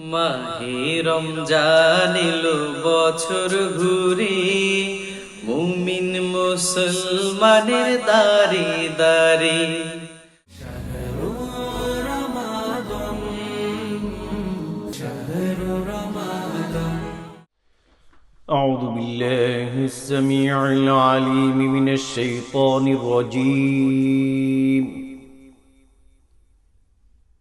মাহিরম জানিল বছর ঘুরি মুমিন মুসলমানের দারি দারি أعوذ بالله السميع العليم من الشيطان الرجيم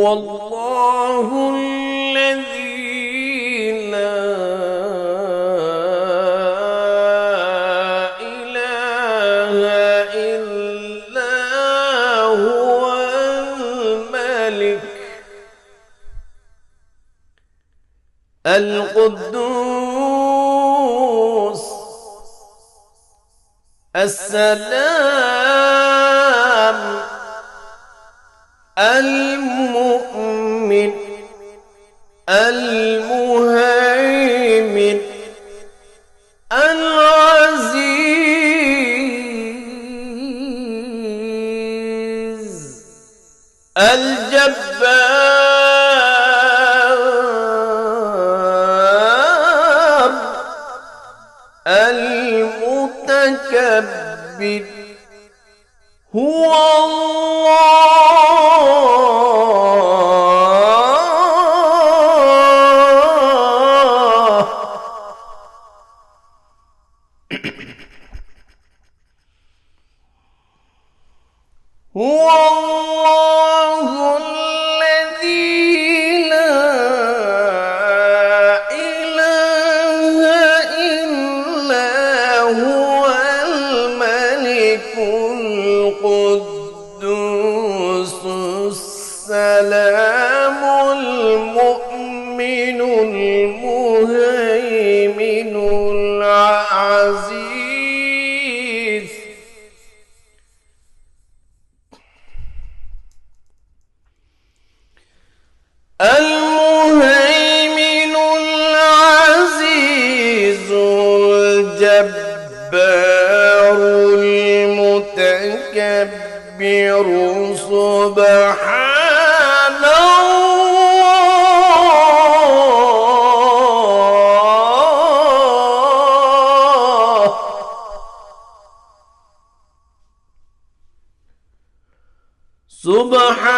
هو الله. الم subhanallah.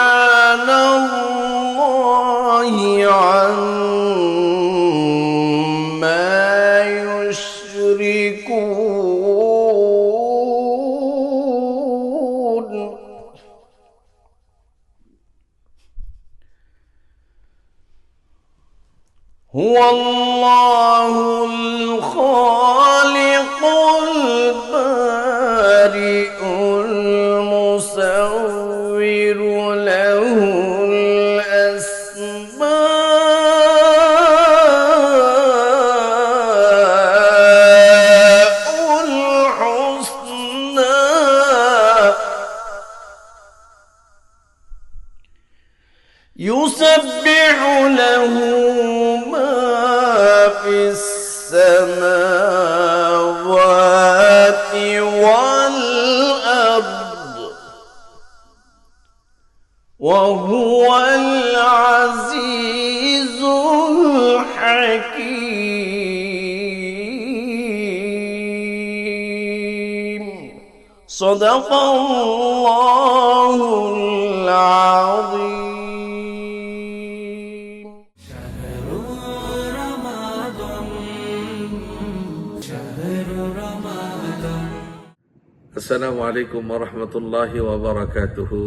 আসসালামু আলাইকুম রহমতুল্লাহ ওবরাকাতুহু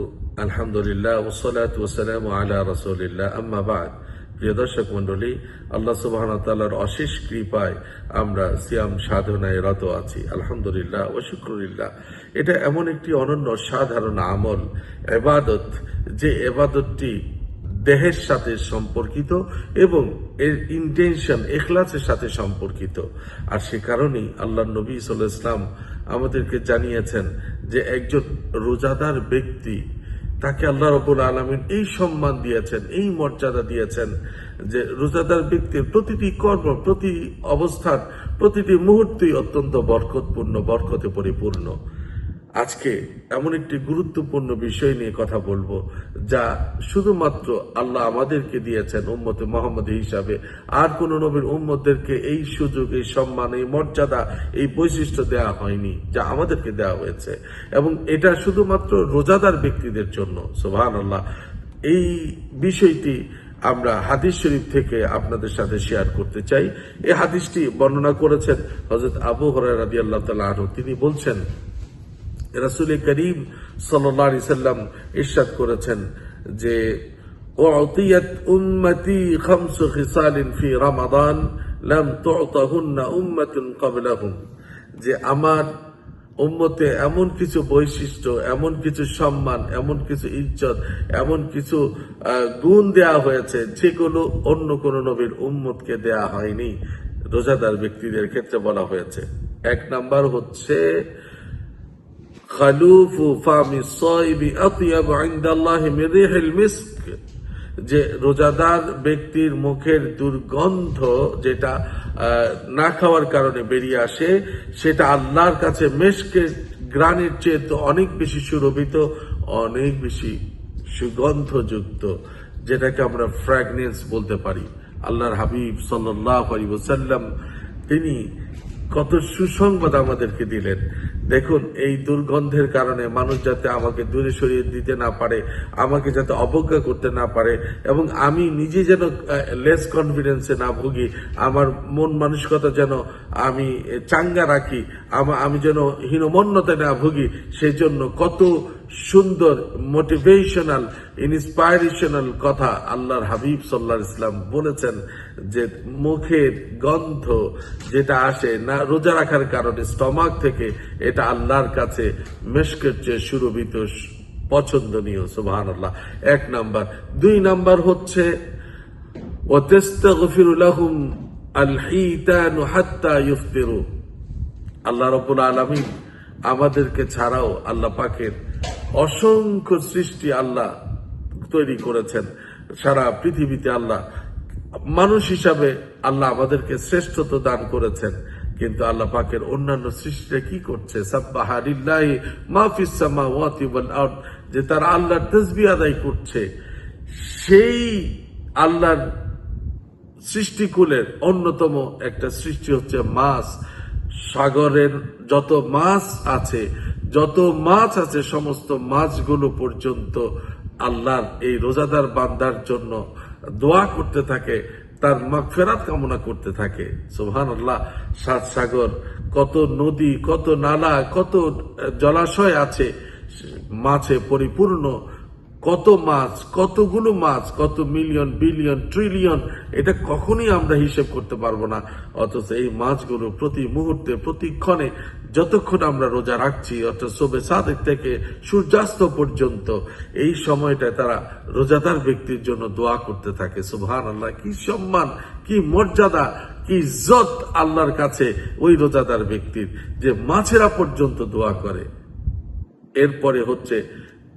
আলহামদুলিল্লাহ ওসলাত ওসালাম আলা রসুলিল্লাহ। আম্মাবাদ প্রিয় দর্শক মন্ডলী আল্লাহ সুবাহতালার অশেষ কৃপায় আমরা সিয়াম সাধনায় রত আছি। আলহামদুলিল্লাহ ও শুক্রুলিল্লাহ। এটা এমন একটি অনন্য সাধারণ আমল এবাদত যে এবাদতটি দেহের সাথে সম্পর্কিত এবং এর ইন্টেনশন এখলাসের সাথে সম্পর্কিত। আর সে কারণেই আল্লাহ নবী সাল্লাহ ইসলাম আমাদেরকে জানিয়েছেন যে একজন রোজাদার ব্যক্তি, তাকে আল্লাহ রবুল আলমিন এই সম্মান দিয়েছেন, এই মর্যাদা দিয়েছেন যে রোজাদার ব্যক্তির প্রতিটি কর্ম প্রতি অবস্থান, প্রতিটি মুহূর্তই অত্যন্ত বরকতপূর্ণ, বরকতে পরিপূর্ণ। আজকে এমন একটি গুরুত্বপূর্ণ বিষয় নিয়ে কথা বলব, যা শুধুমাত্র আল্লাহ আমাদেরকে দিয়েছেন উম্মতে মোহাম্মদ হিসাবে। আর কোন নবীর উম্মতদেরকে এই সুযোগ, এই সম্মান, এই মর্যাদা, এই বৈশিষ্ট্য দেওয়া হয়নি, যা আমাদেরকে দেওয়া হয়েছে। এবং এটা শুধুমাত্র রোজাদার ব্যক্তিদের জন্য সোভান আল্লাহ এই বিষয়টি আমরা হাদিস শরীফ থেকে আপনাদের সাথে শেয়ার করতে চাই। এই হাদিসটি বর্ণনা করেছেন হজরত আবু হরাই রাজি আল্লাহ তালা তিনি বলছেন রাসুল করিম সাল্লি সাল্লাম ইরশাদ করেছেন যে أعطيت أمتي خمس خصال في رمضان لم تعطهن أمة قبلهم যে আমার উম্মতে এমন কিছু বৈশিষ্ট্য এমন কিছু সম্মান এমন কিছু ইজ্জত এমন কিছু আহ, গুণ দেয়া হয়েছে যেগুলো অন্য কোন নবীর উম্মতকে দেয়া হয়নি রোজাদার ব্যক্তিদের ক্ষেত্রে বলা হয়েছে এক নাম্বার হচ্ছে খালুফু ফামি সাইবি আতিয়াব ইনদাল্লাহি মিন মিস্ক। যে রোজাদার ব্যক্তির মুখের দুর্গন্ধ যেটা না খাওয়ার কারণে বেরিয়ে আসে, সেটা আল্লাহর কাছে মেশকের গ্রানের চেয়ে তো অনেক বেশি সুরভিত, অনেক বেশি সুগন্ধযুক্ত, যেটাকে আমরা ফ্র্যাগনেন্স বলতে পারি। আল্লাহর হাবিব সাল্লাহ আলী ওসাল্লাম তিনি কত সুসংবাদ আমাদেরকে দিলেন। দেখুন, এই দুর্গন্ধের কারণে মানুষ যাতে আমাকে দূরে সরিয়ে দিতে না পারে, আমাকে যাতে অবজ্ঞা করতে না পারে, এবং আমি নিজে যেন লেস কনফিডেন্সে না ভুগি, আমার মন মানসিকতা যেন আমি চাঙ্গা রাখি, আমি যেন হীনমন্যতায় না ভুগি সেই জন্য কত সুন্দর মোটিভেশনাল ইন্সপাইরেশনাল কথা আল্লাহর হাবিব সাল্লাহ ইসলাম বলেছেন। যে মুখের গন্ধ যেটা আসে না, রোজা রাখার কারণে স্টমাক থেকে এটা আল্লাহর কাছে মেশকের চেয়ে সুরভিত পছন্দনীয় সুবাহান আল্লাহ এক নাম্বার। দুই নাম্বার হচ্ছে ও তেস্তা হাত্তা ইফতিরু আল্লাহ রবুল আলমী আমাদেরকে ছাড়াও আল্লাহ পাকের অসংখ্য সৃষ্টি আল্লাহ তৈরি করেছেন। সারা পৃথিবীতে আল্লাহ মানুষ হিসাবে আল্লাহ আমাদেরকে শ্রেষ্ঠত্ব দান করেছেন। কিন্তু আল্লাহ পাকের অন্যান্য সৃষ্টিরা কি করছে? সাব্বাহারিল্লাহি মাহফিস সামাওয়াতি ওয়াল আরদ। যে তার আল্লাহর তসবিহ আদায় করছে, সেই আল্লাহর সৃষ্টিকুলের অন্যতম একটা সৃষ্টি হচ্ছে মাছ। সাগরের যত মাছ আছে, যত মাছ আছে, সমস্ত মাছগুলো পর্যন্ত আল্লাহর এই রোজাদার বান্দার জন্য দোয়া করতে থাকে, তার মাগফেরাত কামনা করতে থাকে। সোহান আল্লাহ সাত সাগর, কত নদী, কত নালা, কত জলাশয় আছে মাছে পরিপূর্ণ কত মাছ, কতগুলো মাছ, কত মিলিয়ন বিলিয়ন ট্রিলিয়ন এটা কখনই আমরা হিসেব করতে পারব না। অথচ এই মাছগুলো প্রতি মুহূর্তে প্রতিক্ষণে যতক্ষণ আমরা রোজা রাখছি অর্থাৎ শোবে সাদেক থেকে সূর্যাস্ত পর্যন্ত, এই সময়টায় তারা রোজাদার ব্যক্তির জন্য দোয়া করতে থাকে। সুবহান আল্লাহ কি সম্মান, কি মর্যাদা, কি ইজ্জত আল্লাহর কাছে ওই রোজাদার ব্যক্তির, যে মাছেরা পর্যন্ত দোয়া করে। এরপরে হচ্ছে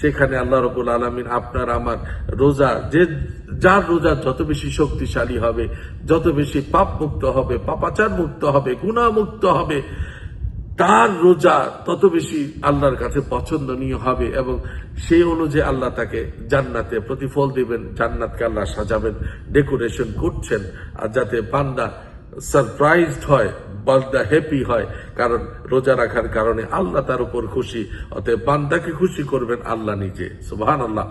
সেখানে আল্লাহ রবুল আলমিন আপনার, আমার রোজা, যে, যার রোজা যত বেশি শক্তিশালী হবে, যত বেশি পাপ মুক্ত হবে পাপাচার মুক্ত হবে গুণা মুক্ত হবে, তার রোজা তত বেশি আল্লাহর কাছে পছন্দনীয় হবে এবং সেই অনুযায়ী আল্লাহ তাকে জান্নাতে প্রতিফল দিবেন, জান্নাতকে আল্লাহ সাজাবেন ডেকোরেশন করছেন, আর যাতে বান্দা সারপ্রাইজড হয়, বান্দা হ্যাপি হয়, কারণ রোজা রাখার কারণে আল্লাহ তার উপর খুশি, অতএব বান্দাকে খুশি করবেন আল্লাহ নিজে সুবহান আল্লাহ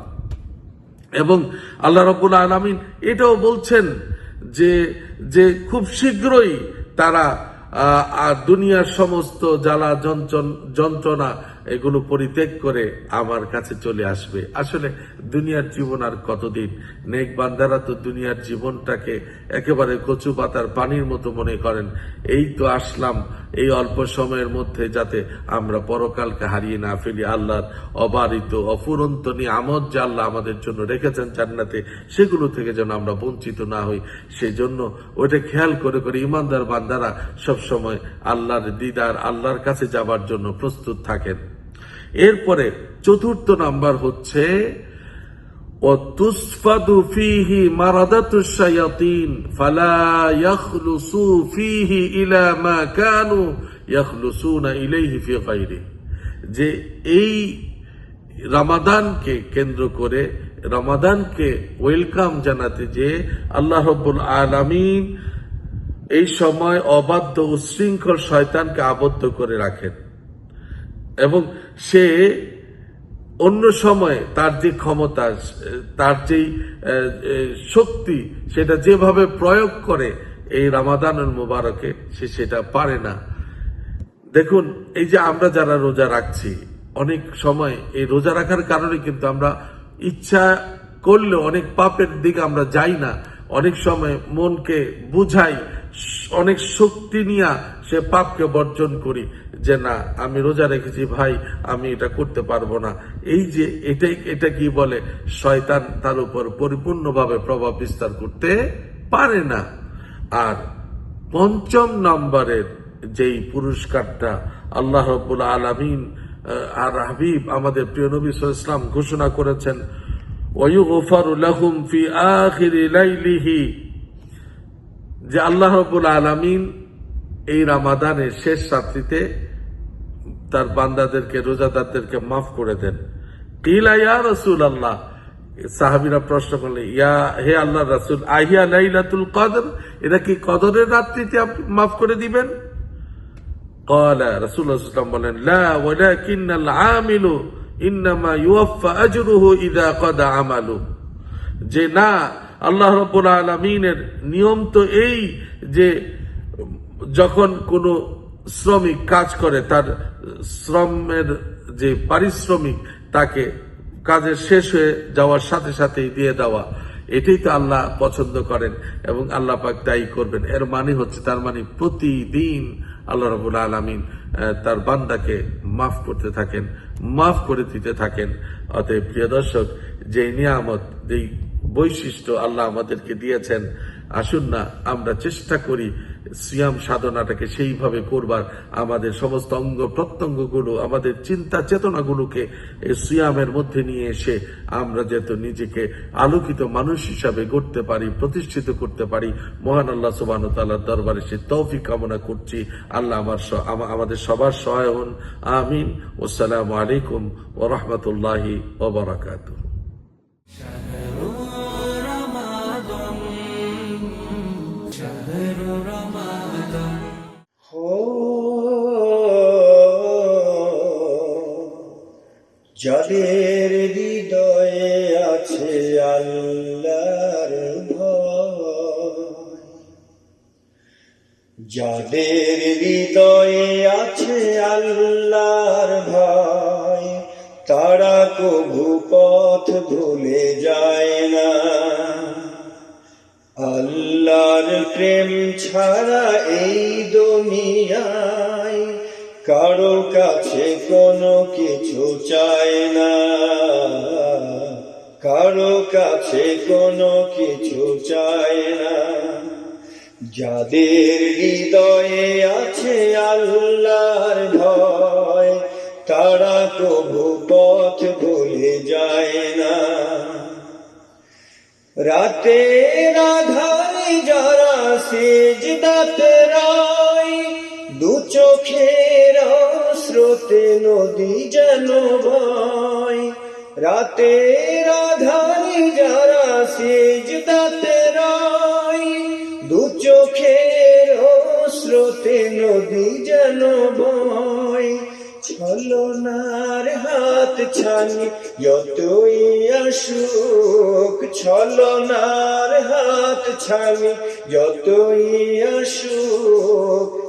এবং আল্লাহ রব্বুল আলমিন এটাও বলছেন যে যে খুব শীঘ্রই তারা দুনিয়ার সমস্ত জ্বালা যন্ত্রণা এগুলো পরিত্যাগ করে আমার কাছে চলে আসবে। আসলে দুনিয়ার জীবন আর কতদিন? নেক বান্দারা তো দুনিয়ার জীবনটাকে একেবারে কচু পাতার পানির মতো মনে করেন। এই তো আসলাম এই অল্প সময়ের মধ্যে যাতে আমরা পরকালকে হারিয়ে না ফেলি। আল্লাহর অবারিত, অফুরন্ত নিয়ামত যে আল্লাহ আমাদের জন্য রেখেছেন জান্নাতে, সেগুলো থেকে যেন আমরা বঞ্চিত না হই। সেই জন্য ওইটা খেয়াল করে করে ইমানদার বান্দারা সবসময় আল্লাহর দিদার, আল্লাহর কাছে যাবার জন্য প্রস্তুত থাকেন। এরপরে চতুর্থ নাম্বার হচ্ছে وتصفد فيه مردة الشياطين فلا يخلصوا فيه إلى ما كانوا يخلصون إليه في غيره যে এই রামাদানকে কেন্দ্র করে রমাদানকে ওয়েলকাম জানাতে যে আল্লাহ রব্বুল আলামিন এই সময় অবাধ্য উশৃঙ্খল শয়তানকে আবদ্ধ করে রাখেন এবং সে অন্য সময়ে তার যে ক্ষমতা, তার যেই শক্তি, সেটা যেভাবে প্রয়োগ করে এই রামাদানুল মুবারকে, সে সেটা পারে না। দেখুন, এই যে আমরা যারা রোজা রাখছি, অনেক সময় এই রোজা রাখার কারণে কিন্তু আমরা ইচ্ছা করলে অনেক পাপের দিকে আমরা যাই না। অনেক সময় মনকে বুঝাই অনেক শক্তি নিয়ে সে পাপকে বর্জন করি যে, না, আমি রোজা রেখেছি, ভাই, আমি এটা করতে পারব না। এই যে, এটাই, এটা কি বলে? শয়তান তার উপর পরিপূর্ণভাবে প্রভাব বিস্তার করতে পারে না। আর পঞ্চম নম্বরের যেই পুরস্কারটা আল্লাহ রব্বুল আলমিন আর হাবিব আমাদের প্রিয় নবী ইসলাম ঘোষণা করেছেন লাহুম ফি আখিরি লাইলিহি। যে আল্লাহ রব্বুল আলমিন এই রামাদানের শেষ রাত্রিতে তার বান্দাদেরকে রোজাদারদেরকে মাফ করে দেন কিলা ইয়া রসুল আল্লাহ সাহাবিরা প্রশ্ন করলে ইয়া হে আল্লাহ রাসুল আহিয়া লাইলাতুল কদর এটা কি কদরের রাত্রিতে আপনি মাফ করে দিবেন قال رسول الله صلى الله عليه وسلم বলেন لا ولكن العامل انما يوفى اجره اذا قضى عمله যে না আল্লাহ রব্বুল আলমিনের নিয়ম তো এই যে যখন কোনো শ্রমিক কাজ করে, তার শ্রমের যে পারিশ্রমিক তাকে কাজের শেষ হয়ে যাওয়ার সাথে সাথেই দিয়ে দেওয়া, এটাই তো আল্লাহ পছন্দ করেন এবং আল্লাহ পাক তাই করবেন। এর মানে হচ্ছে, তার মানে প্রতিদিন আল্লাহ রবুল আলমিন তার বান্দাকে মাফ করতে থাকেন, মাফ করে দিতে থাকেন। অতএব প্রিয় দর্শক যে নিয়ামত, যেই বৈশিষ্ট্য আল্লাহ আমাদেরকে দিয়েছেন। আসুন না, আমরা চেষ্টা করি সিয়াম সাধনাটাকে সেইভাবে করবার। আমাদের সমস্ত অঙ্গ প্রত্যঙ্গগুলো, আমাদের চিন্তা চেতনাগুলোকে এই সিয়ামের মধ্যে নিয়ে এসে আমরা যেহেতু নিজেকে আলোকিত মানুষ হিসাবে গড়তে পারি, প্রতিষ্ঠিত করতে পারি, মহান আল্লাহ সুবাহ তাল্লাহ দরবারে সে তৌফিক কামনা করছি। আল্লাহ আমার আমাদের সবার সহায় হন। আমিন। ওসালামু আলাইকুম ও রহমতুল্লাহি ওবরাকাতুহ যাদের হৃদয়ে আছে আল্লাহর যাদের হৃদয়ে আছে আল্লাহর ভয়, তারা কভু পথ ভুলে যায় না। আল্লাহর প্রেম ছাড়া এই দুনিয়ায় কারও কাছে কোনো কিছু চায় না। কারও কাছে কোনো কিছু চায় না। যাদের হৃদয়ে আছে আল্লাহর ভয়, তারা কবু পথ ভুলে যায় না। রাতে রাধারে যারা সেজদাতে রায়, দু চোখের স্রোতে নদী যেন বয়। রাতে রাধারে যারা সেজদাতে রায়। দু চোখের স্রোতে নদী যেন বয়। ছলনার হাত ছানি যতই আসুক, ছলনার হাত ছানি যতই আসুক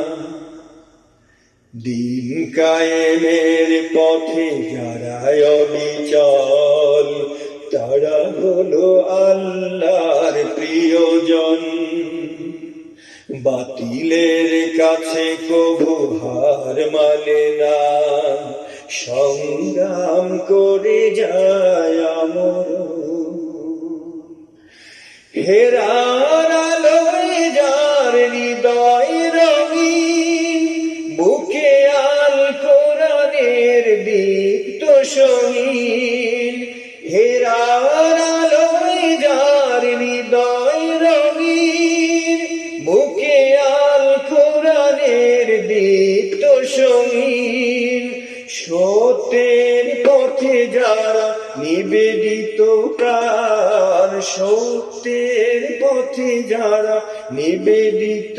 দিন কায়েমের পথে যারা অবিচল, তারা হলো আল্লাহর প্রিয়জন। বাতিলের কাছে কবু হার মানে না, সংগ্রাম করে যায় আমর হেরার আলোয় যার হৃদয় রঙিন দীপ্ত সঙ্গীন হেরার আলোয় যার রঙিন, বুকে আল কোরআনের দীপ্ত সঙ্গীন সত্যের পথে যারা নিবেদিত প্রাণ, সত্যের পথে যারা নিবেদিত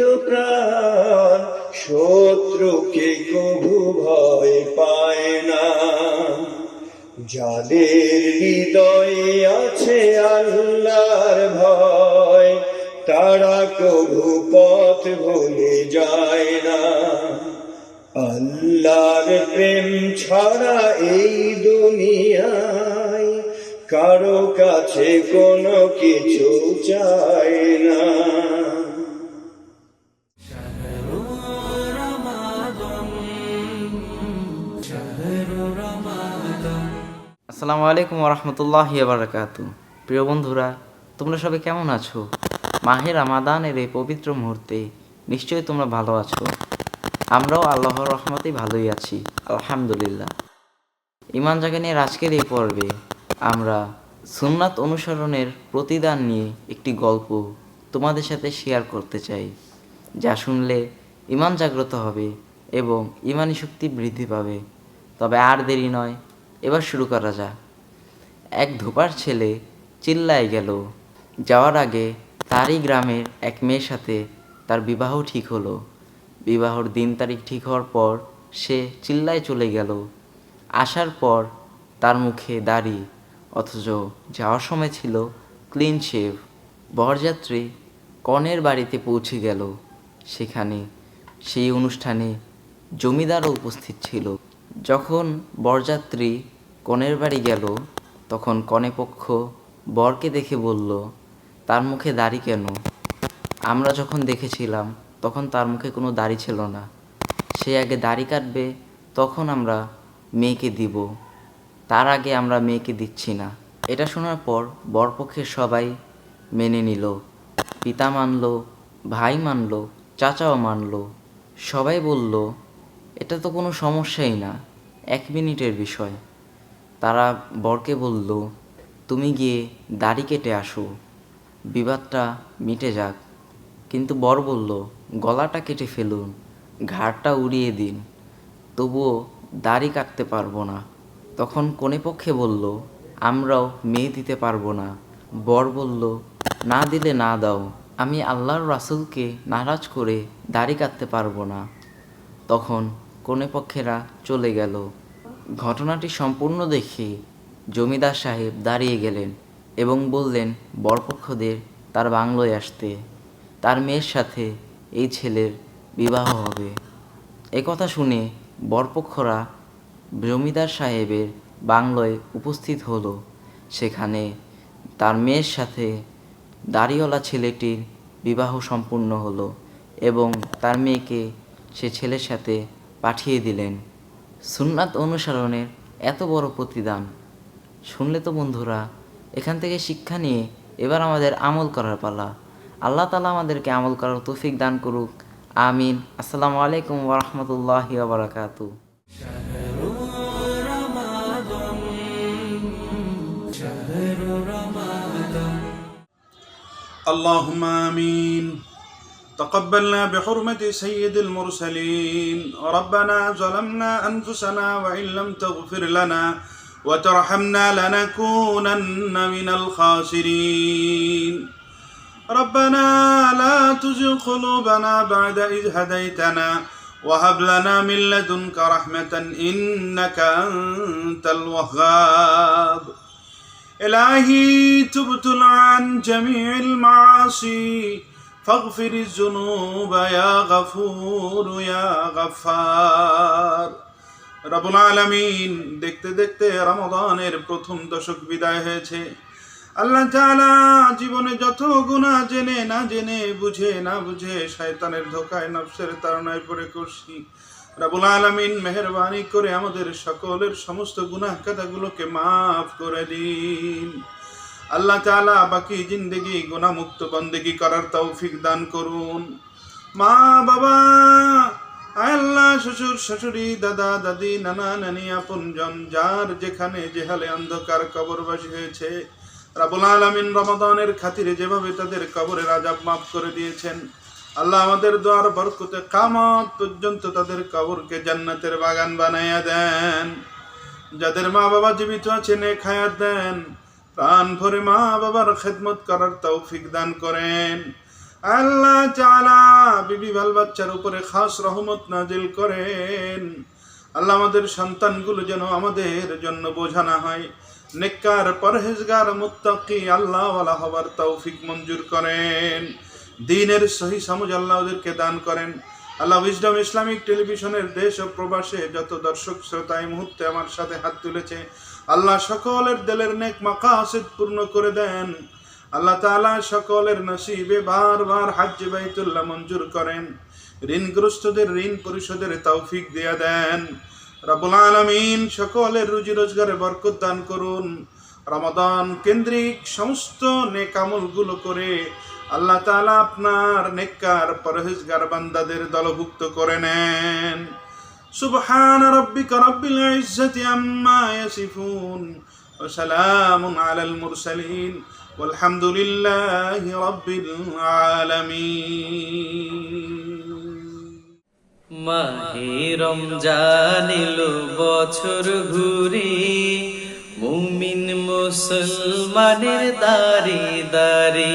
কাছে কোনো কিছু চায় না। আসসালামু আলাইকুম রহমতুল্লাহ বারাকাত প্রিয় বন্ধুরা, তোমরা সবাই কেমন আছো? মাহে রামাদানের এই পবিত্র মুহূর্তে নিশ্চয়ই তোমরা ভালো আছো। আমরাও আল্লাহর রহমতে ভালোই আছি, আলহামদুলিল্লাহ। ইমান জাগানের আজকের এই পর্বে আমরা সুন্নাত অনুসরণের প্রতিদান নিয়ে একটি গল্প তোমাদের সাথে শেয়ার করতে চাই, যা শুনলে ইমান জাগ্রত হবে এবং ইমানি শক্তি বৃদ্ধি পাবে। তবে আর দেরি নয়, এবার শুরু করা যাক। এক ধোপার ছেলে চিল্লায় গেল। যাওয়ার আগে তারই গ্রামের এক মেয়ের সাথে তার বিবাহ ঠিক হলো। বিবাহর দিন তারিখ ঠিক হওয়ার পর সে চিল্লায় চলে গেল। আসার পর তার মুখে দাড়ি অথচ যাওয়ার সময় ছিল ক্লিন শেভ বরযাত্রী কনের বাড়িতে পৌঁছে গেল। সেখানে সেই অনুষ্ঠানে জমিদারও উপস্থিত ছিল। যখন বরযাত্রী কনের বাড়ি গেল, তখন কনেপক্ষ বরকে দেখে বলল, তার মুখে দাড়ি কেন? আমরা যখন দেখেছিলাম, তখন তার মুখে কোনো দাড়ি ছিল না। সে আগে দাড়ি কাটবে, তখন আমরা মেয়েকে দিব। তার আগে আমরা মেয়েকে দিচ্ছি না। এটা শোনার পর বরপক্ষের সবাই মেনে নিল। পিতা মানল, ভাই মানল, চাচাও মানল। সবাই বলল, এটা তো কোনো সমস্যাই না, এক মিনিটের বিষয়। তারা বরকে বলল, তুমি গিয়ে দাড়ি কেটে আসো, বিবাদটা মিটে যাক। কিন্তু বর বলল, গলাটা কেটে ফেলুন, ঘাড়টা উড়িয়ে দিন, তবুও দাড়ি কাটতে পারব না। তখন কোনে পক্ষে বলল, আমরাও মেয়ে দিতে পারব না। বর বলল, না দিলে না দাও, আমি আল্লাহর রাসূলকে নারাজ করে দাড়ি কাটতে পারব না। তখন কোনে পক্ষেরা চলে গেল। ঘটনাটি সম্পূর্ণ দেখে জমিদার সাহেব দাঁড়িয়ে গেলেন এবং বললেন, বরপক্ষদের তার বাংলোয় আসতে, তার মেয়ের সাথে এই ছেলের বিবাহ হবে। কথা শুনে বরপক্ষরা জমিদার সাহেবের বাংলোয় উপস্থিত হলো। সেখানে তার মেয়ের সাথে দাড়িওয়ালা ছেলেটির বিবাহ সম্পূর্ণ হলো এবং তার মেয়েকে সে ছেলের সাথে পাঠিয়ে দিলেন। সুন্নাত অনুসরণের এত বড় প্রতিদান। শুনলে তো বন্ধুরা, এখান থেকে শিক্ষা নিয়ে এবার আমাদের আমল করার পালা। আল্লাহ তালা আমাদেরকে আমল করার তৌফিক দান করুক। আমিন। আসসালামু আলাইকুম ওরহমতুল্লাহি বারাকাতু اللهم آمين. تقبلنا بحرمة سيد المرسلين. ربنا ظلمنا أنفسنا وإن لم تغفر لنا وترحمنا لنكونن من الخاسرين. ربنا لا تزغ قلوبنا بعد إذ هديتنا وهب لنا من لدنك رحمة إنك أنت الوهاب. إلهي تبت عن جميع المعاصي فاغفر الذنوب يا غفور يا غفار রবুল আলমিন দেখতে দেখতে রমদানের প্রথম দশক বিদায় হয়েছে আল্লাহ তাআলা জীবনে যত গুনাহ জেনে না জেনে বুঝে না বুঝে শয়তানের ধোকায় নফসের তাড়নায় পড়ে করছি রাবুল আলমিন মেহরবানি করে আমাদের সকলের সমস্ত গুনাহ কাদাগুলোকে মাফ করে দিন। আল্লাহ তাআলা বাকি জিন্দগি গুনাহমুক্ত বন্দেগি করার তৌফিক দান করুন। মা বাবা আল্লাহ, শ্বশুর, শাশুড়ি, দাদা, দাদি, নানা, নানি আপনজন যার যেখানে যেহালে অন্ধকার কবরবাসী হয়েছে রাবুল আলমিন রমাদানের খাতিরে যেভাবে তাদের কবরের আজাব মাফ করে দিয়েছেন আল্লাহ আমাদের দোয়ার বরকতে কামত পর্যন্ত তাদের কবরকে জান্নাতের বাগান বানাইয়া দেন। যাদের মা বাবা জীবিত আছে নে খায়াত দেন। প্রাণ ভরে মা বাবার খেদমত করার তৌফিক দান করেন। আল্লাহ চালা বিবি বাল বাচ্চার উপরে খাস রহমত নাজিল করেন। আল্লাহ আমাদের সন্তানগুলো যেন আমাদের জন্য বোঝা না হয়। নেককার, পরহেজগার, মুত্তাকি, আল্লাহওয়ালা হবার তৌফিক মঞ্জুর করেন। দিনের সহি সামুজ আল্লাহ ওদেরকে দান করেন। আল্লাহ উইজডম ইসলামিক টেলিভিশনের দেশ ও প্রবাসে যত দর্শক শ্রোতা এই মুহূর্তে আমার সাথে হাত তুলেছে, আল্লাহ সকলের দিলের নেক মাকাসিদ পূর্ণ করে দেন। আল্লাহ তাআলা সকলের নসিবে বারবার হাজ্জ বাইতুল্লাহ মঞ্জুর করেন। ঋণগ্রস্তদের ঋণ পরিশোধের তৌফিক দিয়া দেন। রব্বুল আলামিন সকলের রুজি রোজগারে বরকত দান করুন। রমাদান কেন্দ্রিক সমস্ত নেকামলগুলো করে আল্লাহ তালা আপনার নেককার পরহেজগার বান্দাদের দলভুক্ত করে নেন। সুবহান রব্বিক রব্বিল ইজ্জাতি আম্মা ইয়াসিফুন ওয়া সালামুন আলাল মুরসালিন আলহামদুলিল্লাহি রব্বিল আলামিন। মাহে বছর ঘুরে, মুমিন মুসলমানের দারে দারে।